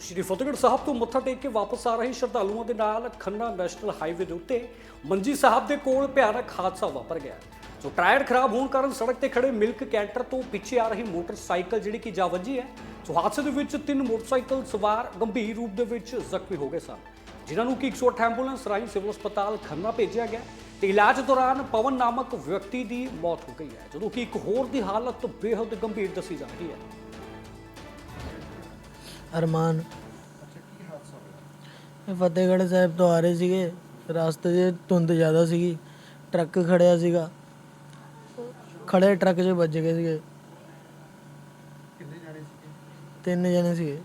ਸ਼੍ਰੀ ਫਤਿਹਗੜ੍ਹ ਸਾਹਿਬ ਤੋਂ ਮੱਥਾ ਟੇਕ ਕੇ ਵਾਪਸ ਆ ਰਹੇ ਸ਼ਰਧਾਲੂਆਂ ਦੇ ਨਾਲ ਖੰਨਾ ਨੈਸ਼ਨਲ ਹਾਈਵੇ ਦੇ ਉੱਤੇ ਮੰਜੀ ਸਾਹਿਬ ਦੇ ਕੋਲ ਭਿਆਨਕ ਹਾਦਸਾ ਵਾਪਰ ਗਿਆ। ਸੋ ਟਾਇਰ ਖਰਾਬ ਹੋਣ ਕਾਰਨ ਸੜਕ ਤੇ ਖੜੇ ਮਿਲਕ ਕੈਂਟਰ ਤੋਂ ਪਿੱਛੇ ਆ ਰਹੀ ਮੋਟਰਸਾਈਕਲ ਜਿਹੜੀ ਕਿ ਜਾ ਵੱਜੀ ਹੈ ਸੋ ਹਾਦਸੇ ਦੇ ਵਿੱਚ ਤਿੰਨ ਮੋਟਰਸਾਈਕਲ ਸਵਾਰ ਗੰਭੀਰ ਰੂਪ ਦੇ ਵਿੱਚ ਜ਼ਖਮੀ ਹੋ ਗਏ ਸਨ। ਜਿਨ੍ਹਾਂ ਨੂੰ ਕਿ 108 ਐਂਬੂਲੈਂਸ ਰਾਹੀਂ ਸਿਵਲ ਹਸਪਤਾਲ ਖੰਨਾ ਭੇਜਿਆ ਗਿਆ ਤੇ ਇਲਾਜ ਦੌਰਾਨ ਪਵਨ ਨਾਮਕ ਵਿਅਕਤੀ ਦੀ ਮੌਤ ਹੋ ਗਈ ਹੈ, ਜਦੋਂ ਕਿ ਇੱਕ ਹੋਰ ਦੀ ਹਾਲਤ ਬੇहद ਗੰਭੀਰ ਦੱਸੀ ਜਾ ਰਹੀ ਹੈ। ਅਰਮਾਨ। ਇਹ ਫਤਿਹਗੜ੍ਹ ਸਾਹਿਬ ਤੋਂ ਆ ਰਹੇ ਸੀਗੇ। ਰਸਤੇ 'ਚ ਧੁੰਦ ਜ਼ਿਆਦਾ ਸੀਗੀ। ਟਰੱਕ ਖੜਿਆ ਸੀਗਾ। ਖੜੇ ਟਰੱਕ 'ਚ ਵੱਜ ਗਏ ਸੀਗੇ। ਕਿੰਨੇ ਜਾਣੇ ਸੀਗੇ ਤਿੰਨ ਜਣੇ ਸੀਗੇ।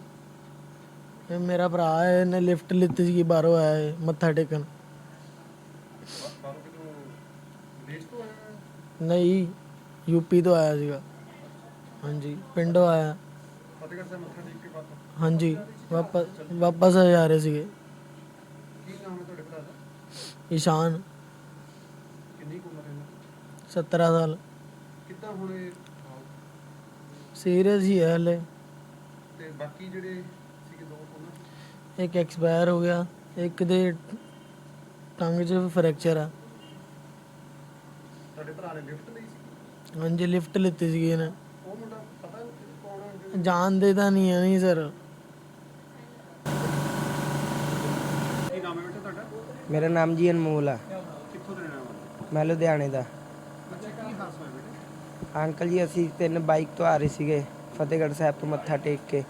ਇਹ ਮੇਰਾ ਭਰਾ ਹੈ, ਇਹਨੇ ਲਿਫਟ ਲਿੱਤੀ ਸੀਗੀ, ਬਾਹਰੋਂ ਆਇਆ ਹੈ ਮੱਥਾ ਟੇਕਣ। ਨਹੀਂ ਯੂਪੀ ਤੋਂ ਆਇਆ ਸੀਗਾ। ਹਾਂਜੀ, ਪਿੰਡੋਂ ਆਇਆ। ਫਤਿਹਗੜ੍ਹ ਸਾਹਿਬ ਮੱਥਾ ਟੇਕ ਕੇ ਵਾਪਸ ਹਾਂਜੀ ਵਾਪਸ ਵਾਪਸ ਆ ਜਾ ਰਹੇ ਸੀਗੇ। ਕੀ ਨਾਮ ਹੈ ਤੁਹਾਡੇ ਭਰਾ ਦਾ ਈਸ਼ਾਨ। ਕਿੰਨੀ ਕੁ ਉਮਰ ਹੈ ਇਹਨਾਂ 17 ਸਾਲ। ਕਿੱਦਾਂ ਹੁਣ ਇਹ? ਸੀਰੀਅਸ ਹੀ ਹੈ ਹਲੇ। ਤੇ ਬਾਕੀ ਜਿਹੜੇ ਸੀਗੇ ਦੋ ਉਹਨਾਂ ਚ? ਇੱਕ ਐਕਸਪਾਇਰ ਹੋ ਗਿਆ ਇੱਕ ਦੇ ਟੰਗ 'ਚ ਫ੍ਰੈਕਚਰ ਆ। ਤੁਹਾਡੇ ਭਰਾ ਨੇ ਲਿਫਟ ਲਈ ਸੀ? ਹਾਂਜੀ ਲਿਫਟ ਲਿੱਤੀ ਸੀਗੀ ਇਹਨੇ। ਉਹ ਮੁੰਡਾ ਪਤਾ ਕੌਣ ਹੈ ਜਾਣਦੇ ਤਾਂ ਨਹੀਂ ਸਰ ਕੀ ਨਾਮ ਹੈ ਬੇਟਾ ਤੁਹਾਡਾ ਮੇਰਾ ਨਾਮ ਜੀ ਅਨਮੋਲ ਆ। ਕਿੱਥੋਂ ਦੇ ਰਹਿਣ ਵਾਲੇ? ਮੈਂ ਲੁਧਿਆਣੇ ਦਾ। ਅੱਛਾ ਕੀ ਹਾਦਸਾ ਹੋਇਆ ਬੇਟਾ? ਅੰਕਲ ਜੀ ਅਸੀਂ ਤਿੰਨ ਬਾਈਕ ਤੋਂ ਆ ਰਹੇ ਸੀਗੇ ਫਤਿਹਗੜ੍ਹ ਸਾਹਿਬ ਤੋਂ ਮੱਥਾ ਟੇਕ ਕੇ।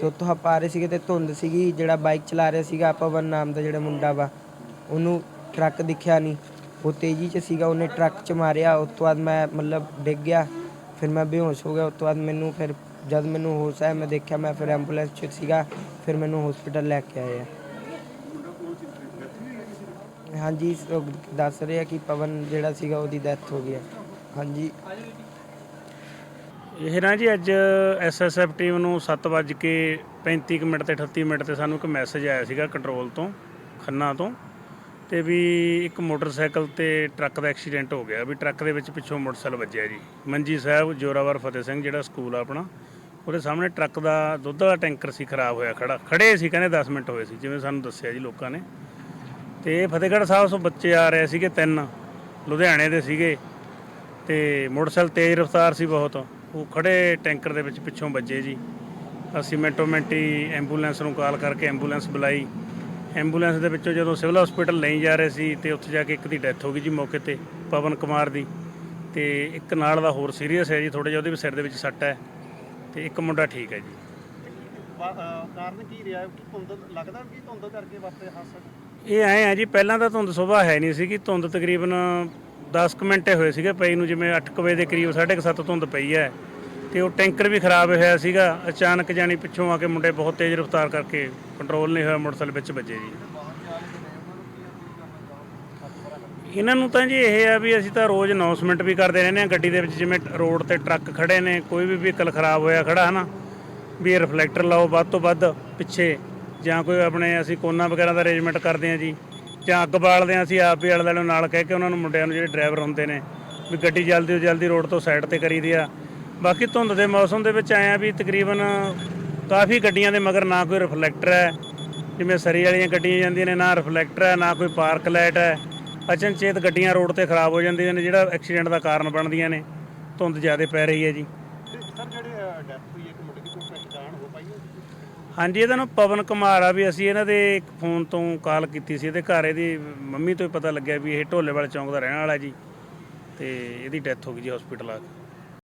ਤੇ ਉੱਥੋਂ ਆਪਾਂ ਆ ਰਹੇ ਸੀਗੇ ਤੇ ਧੁੰਦ ਸੀਗੀ ਜਿਹੜਾ ਬਾਈਕ ਚਲਾ ਰਿਹਾ ਸੀਗਾ ਪਵਨ ਨਾਮ ਦਾ ਜਿਹੜਾ ਮੁੰਡਾ ਵਾ ਉਹਨੂੰ ਟਰੱਕ ਦਿਖਿਆ ਨਹੀਂ ਉਹ ਤੇਜ਼ੀ 'ਚ ਸੀਗਾ ਉਹਨੇ ਟਰੱਕ 'ਚ ਮਾਰਿਆ ਉਸ ਤੋਂ ਬਾਅਦ ਮੈਂ ਮਤਲਬ ਡਿੱਗ ਗਿਆ ਫਿਰ ਮੈਂ ਬੇਹੋਸ਼ ਹੋ ਗਿਆ ਉਸ ਤੋਂ ਬਾਅਦ ਮੈਨੂੰ ਫਿਰ ਜਦ ਮੈਨੂੰ ਹੋਸ਼ ਆਇਆ ਮੈਂ ਦੇਖਿਆ ਮੈਂ ਫਿਰ ਐਂਬੂਲੈਂਸ 'ਚ ਸੀਗਾ ਫਿਰ ਮੈਨੂੰ ਹਸਪੀਟਲ ਲੈ ਕੇ ਆਏ ਆ ਮੁੰਡਾ ਕੋਲ ਸੀ ਡੈਥ ਵੀ ਹੋਈ ਕਿਸੇ ਦੀ ਹਾਂਜੀ ਉਹ ਦੱਸ ਰਹੇ ਆ ਕਿ ਪਵਨ ਜਿਹੜਾ ਸੀਗਾ ਉਹਦੀ ਡੈਥ ਹੋ ਗਈ ਹੈ। ਹਾਂਜੀ। ਇਹ ਨਾ ਜੀ ਅੱਜ ਐਸਐਸਐਫ ਟੀਮ ਨੂੰ 7:35 ਕੁ ਮਿੰਟ ਤੇ 38 ਮਿੰਟ ਤੇ ਸਾਨੂੰ ਇੱਕ ਮੈਸੇਜ ਆਇਆ ਸੀਗਾ ਕੰਟਰੋਲ ਤੋਂ, ਖੰਨਾ ਤੋਂ, ਤੇ ਵੀ ਇੱਕ ਮੋਟਰਸਾਈਕਲ ਤੇ ਟਰੱਕ ਦਾ ਐਕਸੀਡੈਂਟ ਹੋ ਗਿਆ, ਵੀ ਟਰੱਕ ਦੇ ਵਿੱਚ ਪਿੱਛੋਂ ਮੋਟਰਸਾਈਕਲ ਵੱਜਿਆ ਜੀ। ਮੰਜੀ ਸਾਹਿਬ, ਜੋਰਾਵਰ ਫਤਿਹ ਸਿੰਘ ਜਿਹੜਾ ਸਕੂਲ ਆ ਆਪਣਾ, ਉਹਦੇ ਸਾਹਮਣੇ ਟਰੱਕ ਦਾ ਦੁੱਧ ਦਾ ਟੈਂਕਰ ਸੀ, ਖਰਾਬ ਹੋਇਆ ਖੜਾ, ਖੜੇ ਸੀ, ਕਹਿੰਦੇ 10 ਮਿੰਟ ਹੋਏ ਸੀ, ਜਿਵੇਂ ਸਾਨੂੰ ਦੱਸਿਆ ਜੀ ਲੋਕਾਂ ਨੇ। ਤੇ ਫਤਿਹਗੜ੍ਹ ਸਾਹਿਬ ਤੋਂ ਬੱਚੇ ਆ ਰਹੇ ਸੀਗੇ ਤਿੰਨ, ਲੁਧਿਆਣੇ ਦੇ ਸੀਗੇ ਤੇ ਮੋਟਰਸਾਈਕਲ ਤੇਜ਼ ਰਫ਼ਤਾਰ ਸੀ ਬਹੁਤ। ਉਹ ਖੜੇ ਟੈਂਕਰ ਦੇ ਵਿੱਚ ਪਿੱਛੋਂ ਵੱਜੇ ਜੀ। ਅਸੀਂ ਮਿੰਟੋ ਮਿੰਟੀ ਐਂਬੂਲੈਂਸ ਨੂੰ ਕਾਲ ਕਰਕੇ ਐਂਬੂਲੈਂਸ ਬੁਲਾਈ। ਐਂਬੂਲੈਂਸ ਦੇ ਵਿੱਚੋਂ ਜਦੋਂ ਸਿਵਲ ਹਸਪੀਟਲ ਲਈ ਜਾ ਰਹੇ ਸੀ ਤੇ ਉੱਥੇ ਜਾ ਕੇ ਇੱਕ ਦੀ ਡੈਥ ਹੋ ਗਈ ਜੀ ਮੌਕੇ ਤੇ, ਪਵਨ ਕੁਮਾਰ ਦੀ। ਤੇ ਇੱਕ ਨਾਲ ਦਾ ਹੋਰ ਸੀਰੀਅਸ ਹੈ ਜੀ ਥੋੜਾ ਜਿਹਾ ਉਹਦੇ ਵੀ ਸਿਰ ਦੇ ਵਿੱਚ ਸੱਟ ਹੈ ਤੇ ਇੱਕ ਮੁੰਡਾ ਠੀਕ ਹੈ ਜੀ। ਕਾਰਨ ਕੀ ਰਿਹਾ? ਕਿ ਧੁੰਦ ਲੱਗਦਾ ਕਿ ਧੁੰਦ ਕਰਕੇ ਵਾਪਰੇ ਹਾਦਸਾ? ਇਹ ਐਂ ਆ ਜੀ, ਪਹਿਲਾਂ ਤਾਂ ਧੁੰਦ ਸੁਬਾਹ ਹੈ ਨਹੀਂ ਸੀਗੀ, ਧੁੰਦ ਤਕਰੀਬਨ 10 ਕੁ ਮਿੰਟੇ ਹੋਏ ਸੀਗੇ ਪਈ ਨੂੰ, ਜਿਵੇਂ 8 ਕੁ ਵਜੇ ਦੇ ਕਰੀਬ 7:30 ਧੁੰਦ ਪਈ ਹੈ। ਤੇ ਉਹ ਟੈਂਕਰ ਵੀ ਖਰਾਬ ਹੋਇਆ ਸੀਗਾ, ਅਚਾਨਕ ਜਾਨੀ ਪਿੱਛੋਂ ਆ ਕੇ ਮੁੰਡੇ ਬਹੁਤ ਤੇਜ਼ ਰਫ਼ਤਾਰ ਕਰਕੇ ਕੰਟਰੋਲ ਨਹੀਂ ਹੋਇਆ, ਮੋਟਰਸਾਈਕਲ ਵਿੱਚ ਵੱਜੇ ਜੀ। ਇਹਨਾਂ ਨੂੰ ਤਾਂ ਜੀ ਇਹ ਆ ਵੀ ਅਸੀਂ ਤਾਂ ਰੋਜ਼ ਅਨਾਉਂਸਮੈਂਟ ਵੀ ਕਰਦੇ ਰਹਿੰਦੇ ਆ ਗੱਡੀ ਦੇ ਵਿੱਚ, ਜਿਵੇਂ ਰੋਡ ਤੇ ਟਰੱਕ ਖੜੇ ਨੇ, ਕੋਈ ਵੀ ਵਹੀਕਲ ਖਰਾਬ ਹੋਇਆ ਖੜਾ, ਹਨਾ? ਵੀ ਰਿਫਲੈਕਟਰ ਲਾਓ ਵੱਧ ਤੋਂ ਵੱਧ ਪਿੱਛੇ। ਜਾਂ ਕੋਈ ਆਪਣੇ ਅਸੀਂ ਕੋਨਾ ਵਗੈਰਾ ਦਾ ਅਰੇਂਜਮੈਂਟ ਕਰਦੇ ਹਾਂ ਜੀ, ਜਾਂ ਅੱਗ ਬਾਲਦੇ ਹਾਂ ਅਸੀਂ ਆਪ ਵੀ ਆਲੇ ਦੁਆਲੇ ਨਾਲ ਕਹਿ ਕੇ ਉਹਨਾਂ ਨੂੰ ਮੁੰਡਿਆਂ ਨੂੰ ਜਿਹੜੇ ਡਰਾਈਵਰ ਹੁੰਦੇ ਨੇ, ਵੀ ਗੱਡੀ ਜਲਦੀ ਤੋਂ ਜਲਦੀ ਰੋਡ ਤੋਂ ਸਾਈਡ ਤੇ ਕਰੀਦੀ ਆ। ਬਾਕੀ ਧੁੰਦ ਦੇ ਮੌਸਮ ਦੇ ਵਿੱਚ ਆਇਆ ਵੀ ਤਕਰੀਬਨ ਕਾਫੀ ਗੱਡੀਆਂ ਦੇ ਮਗਰ ਨਾ ਕੋਈ ਰਿਫਲੈਕਟਰ ਹੈ, ਜਿਵੇਂ ਸਰੀ ਵਾਲੀਆਂ ਗੱਡੀਆਂ ਜਾਂਦੀਆਂ ਨੇ, ਨਾ ਰਿਫਲੈਕਟਰ ਹੈ, ਨਾ ਕੋਈ ਪਾਰਕ ਲਾਈਟ ਹੈ। ਅਚਨਚੇਤ ਗੱਡੀਆਂ ਰੋਡ ਤੇ ਖਰਾਬ ਹੋ ਜਾਂਦੀਆਂ ਨੇ, ਜਿਹੜਾ ਐਕਸੀਡੈਂਟ ਦਾ ਕਾਰਨ ਬਣਦੀਆਂ ਨੇ, ਧੁੰਦ ਜ਼ਿਆਦਾ ਪੈ ਰਹੀ ਹੈ ਜੀ। ਸਰ, ਜਿਹੜੇ ਡੈਥ ਹੋਈ ਹੈ, ਇੱਕ ਕੋਈ ਪਹਿਚਾਣ ਹੋ ਪਾਈ ਹੈ? ਹਾਂਜੀ, ਇਹਦਾ ਨਾਮ ਪਵਨ ਕੁਮਾਰ ਆ ਵੀ ਅਸੀਂ ਇਹਨਾਂ ਦੇ ਇੱਕ ਫੋਨ ਤੋਂ ਕਾਲ ਕੀਤੀ ਸੀ, ਇਹਦੇ ਘਰ ਇਹਦੀ ਮੰਮੀ ਤੋਂ ਹੀ ਪਤਾ ਲੱਗਿਆ ਵੀ ਇਹ ਢੋਲੇ ਵਾਲੇ ਚੌਂਕ ਦਾ ਰਹਿਣ ਵਾਲਾ ਜੀ ਤੇ ਇਹਦੀ ਡੈਥ ਹੋ ਗਈ ਜੀ ਹਸਪੀਟਲ ਆ ਕੇ।